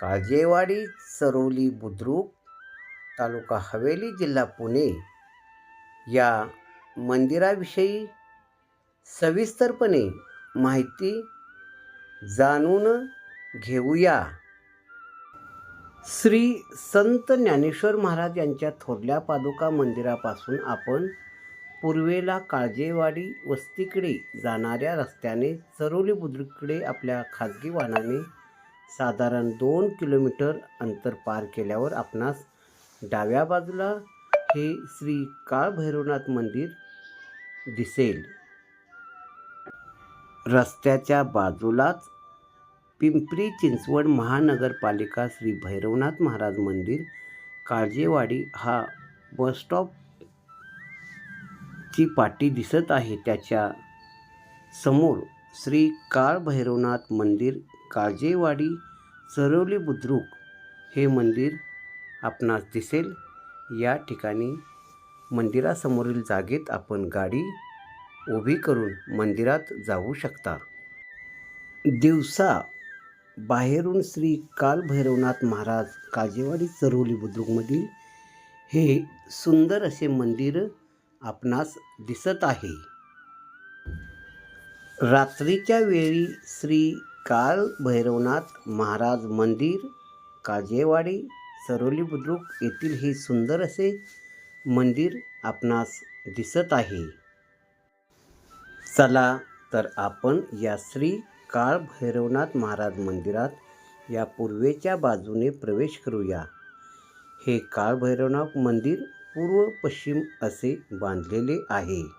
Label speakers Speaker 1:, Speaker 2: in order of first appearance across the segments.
Speaker 1: काळजेवाडी चरोली बुद्रुक तालुका हवेली जिल्हा पुणे या मंदिराविषयी सविस्तरपणे माहिती जाणून घेऊया. श्री संत ज्ञानेश्वर महाराज यांच्या थोरल्या पादुका मंदिरापासून आपण पूर्वेला काळजेवाडी वस्तीकडे जाणाऱ्या रस्त्याने चरोली बुद्रुककडे आपल्या खाजगी वाहनाने साधारण दोन किलोमीटर अंतर पार केल्यावर आपणास डाव्या बाजूला हे श्री काळभैरवनाथ मंदिर दिसेल. रस्त्याच्या बाजूलाच पिंपरी चिंचवड महानगरपालिका श्री भैरवनाथ महाराज मंदिर काळजेवाडी हा बसस्टॉप ची पाटी दिसत आहे. त्याच्यासमोर श्री काळभैरवनाथ मंदिर काजेवाडी चरवली बुद्रुक हे मंदिर आपणास दिसेल. या ठिकाणी मंदिरासमोरील जागेत आपण गाडी उभी करून मंदिरात जाऊ शकता. दिवसा बाहेरून श्री काल भैरवनाथ महाराज काजेवाडी चरवली बुद्रुकमधील हे सुंदर असे मंदिर आपणास दिसत आहे. रात्रीच्या वेळी श्री काल भैरवनाथ महाराज मंदिर काजेवाडी सरोली बुद्रुक येथील हे सुंदर असे मंदिर आपणास दिसत आहे. चला तर आपण या श्री काळ भैरवनाथ महाराज मंदिरात या पूर्वेच्या बाजूने प्रवेश करूया. हे काळ भैरवनाथ मंदिर पूर्व पश्चिम असे बांधलेले आहे.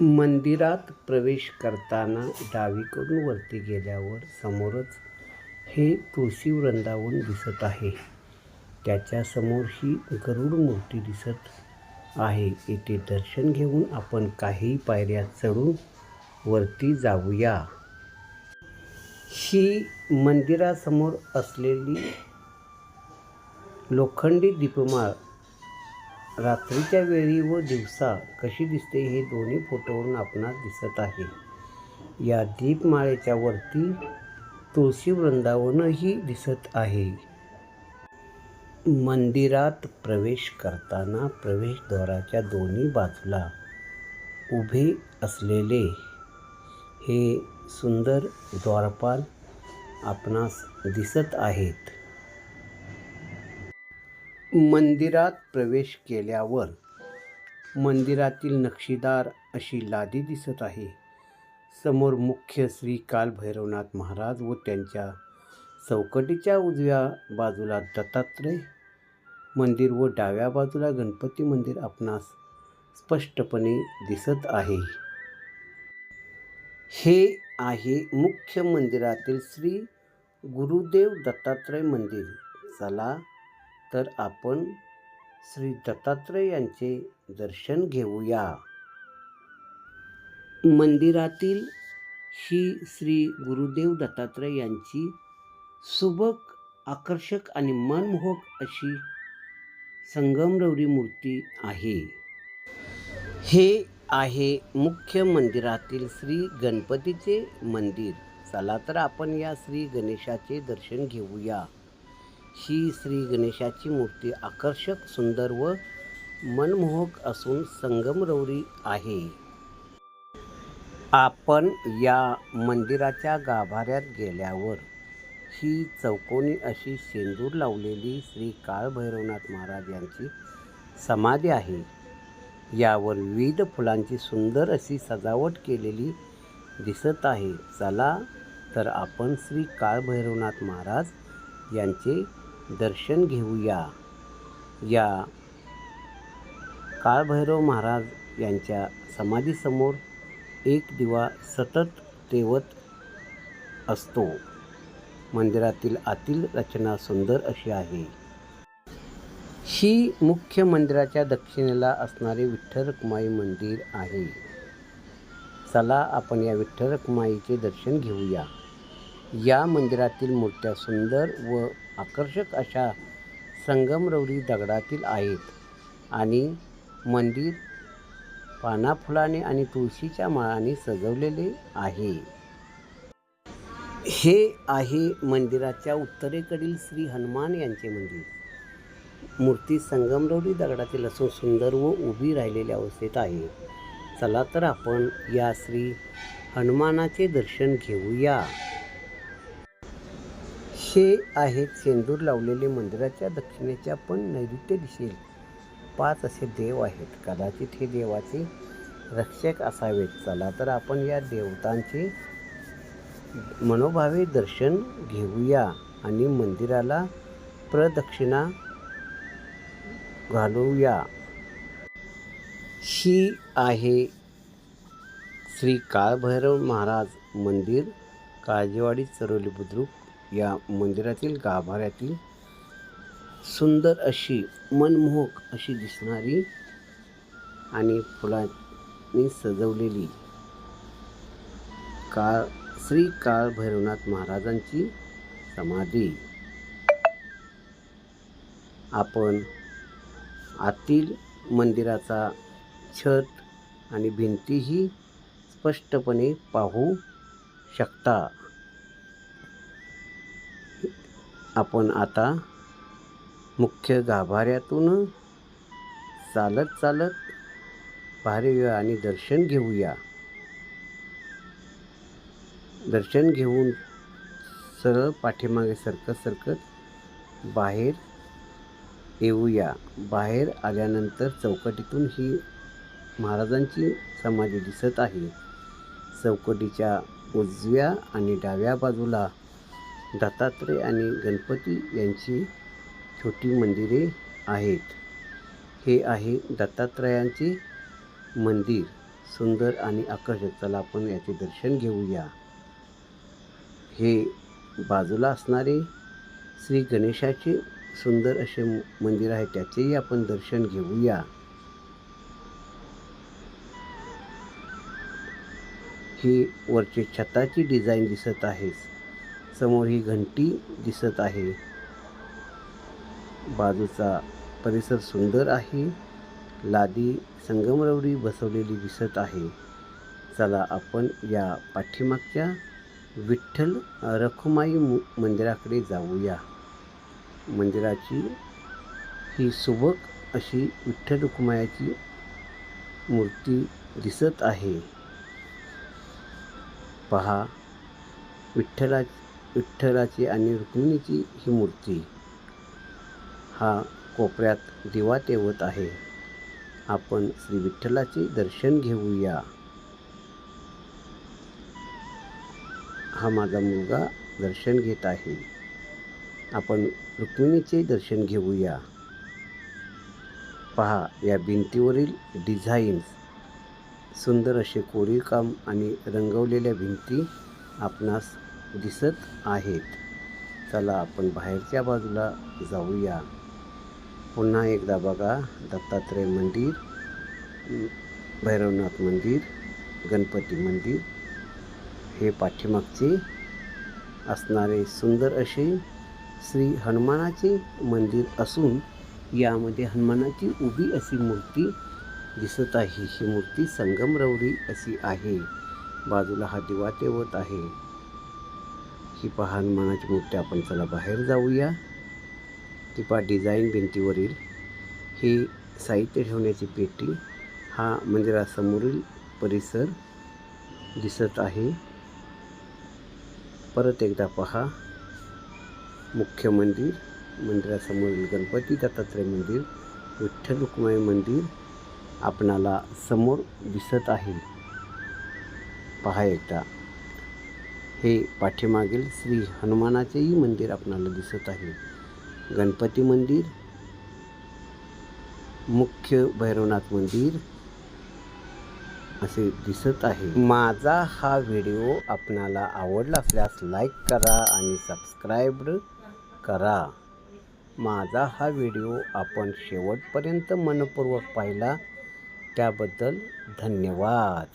Speaker 1: मंदिरात प्रवेश करताना डावीकडून वरती गेल्यावर समोरच हे तुळशी वृंदावन दिसत आहे. त्याच्यासमोर ही गरुड मूर्ती दिसत आहे. येथे दर्शन घेऊन आपण काही पायऱ्या चढून वरती जाऊया. ही मंदिरासमोर असलेली लोखंडी दीपमाळ रात्रीच्या वेळी व दिवसा कशी दिसते हे दोन्ही फोटोवरून आपणास दिसत आहे. या दीपमाळेच्या वरती तुळशी वृंदावनही दिसत आहे. मंदिरात प्रवेश करताना प्रवेशद्वाराच्या दोन्ही बाजूला उभे असलेले हे सुंदर द्वारपाल आपणास दिसत आहेत. मंदिरात प्रवेश केल्यावर मंदिरातील नक्षीदार अशी लादी दिसत आहे. समोर मुख्य श्री काल भैरवनाथ महाराज व त्यांच्या चौकटीच्या उजव्या बाजूला दत्तात्रय मंदिर व डाव्या बाजूला गणपती मंदिर आपणास स्पष्टपणे दिसत आहे. हे आहे मुख्य मंदिरातील श्री गुरुदेव दत्तात्रय मंदिर. चला तर आपण श्री दत्तात्रय यांचे दर्शन घेऊया. मंदिरातील ही श्री गुरुदेव दत्तात्रय यांची सुबक आकर्षक आणि मनमोहक अशी संगमरवरी मूर्ती आहे. हे आहे मुख्य मंदिरातील श्री गणपतीचे मंदिर. चला तर आपण या श्री गणेशाचे दर्शन घेऊया. ही श्री गणेशाची मूर्ती आकर्षक सुंदर व मनमोहक असून संगमरवरी आहे. आपण या मंदिराच्या गाभाऱ्यात गेल्यावर ही चौकोनी अशी शेंदूर लावलेली श्री काळभैरवनाथ महाराज यांची समाधी आहे. यावर विविध फुलांची सुंदर अशी सजावट केलेली दिसत आहे. चला तर आपण श्री काळभैरवनाथ महाराज यांचे दर्शन घेऊया. या काळभैरव महाराज यांच्या समाधीसमोर एक दिवा सतत तेवत असतो. मंदिरातील आतील रचना सुंदर अशी आहे. ही मुख्य मंदिराच्या दक्षिणेला असणारे विठ्ठल रखुमाई मंदिर आहे. चला आपण या विठ्ठल रखुमाईचे दर्शन घेऊया. या मंदिरातील मूर्त्या सुंदर व आकर्षक अशा संगमरवरी दगडातील आहेत आणि मंदिर पाना फुलाने आणि तुळशीच्या माळाने सजवलेले आहे. हे आहे मंदिराच्या उत्तरेकडील श्री हनुमान यांचे मंदिर. मूर्ती संगमरवरी दगडातील असून सुंदर व उभी राहिलेल्या अवस्थेत आहे. चला तर आपण या श्री हनुमानाचे दर्शन घेऊया. हे आहेत. सेंदूर लावलेले मंदिराच्या दक्षिणेच्या पण नैऋत्य दिशेल. पाच असे देव आहेत. कदाचित हे देवाचे रक्षक असावेत. चला तर आपण या देवतांचे मनोभावे दर्शन घेऊया आणि मंदिराला प्रदक्षिणा घालूया. ही आहे श्री काळभैरव महाराज मंदिर काळजेवाडी चरोली बुद्रुक या मंदिरातील गाभाऱ्यातील सुंदर अशी मनमोहक अशी दिसणारी आणि फुलांनी सजवलेली काळ श्री काळ भैरवनाथ महाराजांची समाधी. आपण आतील मंदिराचा छत आणि भिंतीही स्पष्टपणे पाहू शकता. आपण आता मुख्य गाभाऱ्यातून चालत चालत बाहेर आणि दर्शन घेऊया. दर्शन घेऊन सरळ पाठीमागे सरकत सरकत बाहेर येऊया. बाहेर आल्यानंतर चौकटीतून ही महाराजांची समाधी दिसत आहे. चौकटीच्या उजव्या आणि डाव्या बाजूला दत्तात्रय आणि गणपती यांची छोटी मंदिरे आहेत. हे आहे दत्तात्रयांचे मंदिर. सुंदर आणि आकर्षक. चला आपण याचे दर्शन घेऊया. हे बाजूला असणारे श्री गणेशाचे सुंदर असे मंदिर आहे त्याचेही आपण दर्शन घेऊया. ही वरची छताची डिझाईन दिसत आहे. समोर ही घंटी दिसत आहे. बाजूचा परिसर सुंदर आहे. लादी संगमरवरी बसवलेली दिसत आहे. चला आपण या पाठीमागच्या विठ्ठल रखुमाई मंदिराकडे जाऊया. मंदिराची ही सुबक अशी विठ्ठल रखुमायाची मूर्ती दिसत आहे. पहा विठ्ठला विठ्ठलाची आणि रुक्मिणीची ही मूर्ती. हा कोपऱ्यात दिवा तेवत आहे. आपण श्री विठ्ठलाचे दर्शन घेऊया. हा माझा मुलगा दर्शन घेत आहे. आपण रुक्मिणीचे दर्शन घेऊया. पहा या भिंतीवरील डिझाईन्स. सुंदर असे कोरीवकाम आणि रंगवलेल्या भिंती आपणास दिसत आहेत. चला आपण बाहेरच्या बाजूला जाऊया. पुन्हा एकदा बघा दत्तात्रय मंदिर भैरवनाथ मंदिर गणपती मंदिर. हे पाठीमागचे असणारे सुंदर असे श्री हनुमानाचे मंदिर असून यामध्ये हनुमानाची उभी अशी मूर्ती दिसत आहे. ही मूर्ती संगमरवरी अशी आहे. बाजूला हा दिवा तेवत आहे. ही पहान मनाची मूर्ती आपण चला बाहेर जाऊया. ती पहा डिझाईन भिंतीवरील ही साहित्य ठेवण्याची पेटी हा मंदिरासमोरील परिसर दिसत आहे. परत एकदा पहा. मुख्य मंदिर मंदिरासमोरील गणपती दत्तात्रय मंदिर विठ्ठल रुक्माई मंदिर आपणाला समोर दिसत आहे. पहा एकदा. हे पाठीमागील श्री हनुमानाचेही मंदिर आपणाला दिसत आहे. गणपती मंदिर मुख्य भैरवनाथ मंदिर असे दिसत आहे. माझा हा व्हिडिओ आपणाला आवडला असल्यास लाईक करा आणि सबस्क्राईब करा. माझा हा व्हिडिओ आपण शेवटपर्यंत मनपूर्वक पाहिला त्याबद्दल धन्यवाद.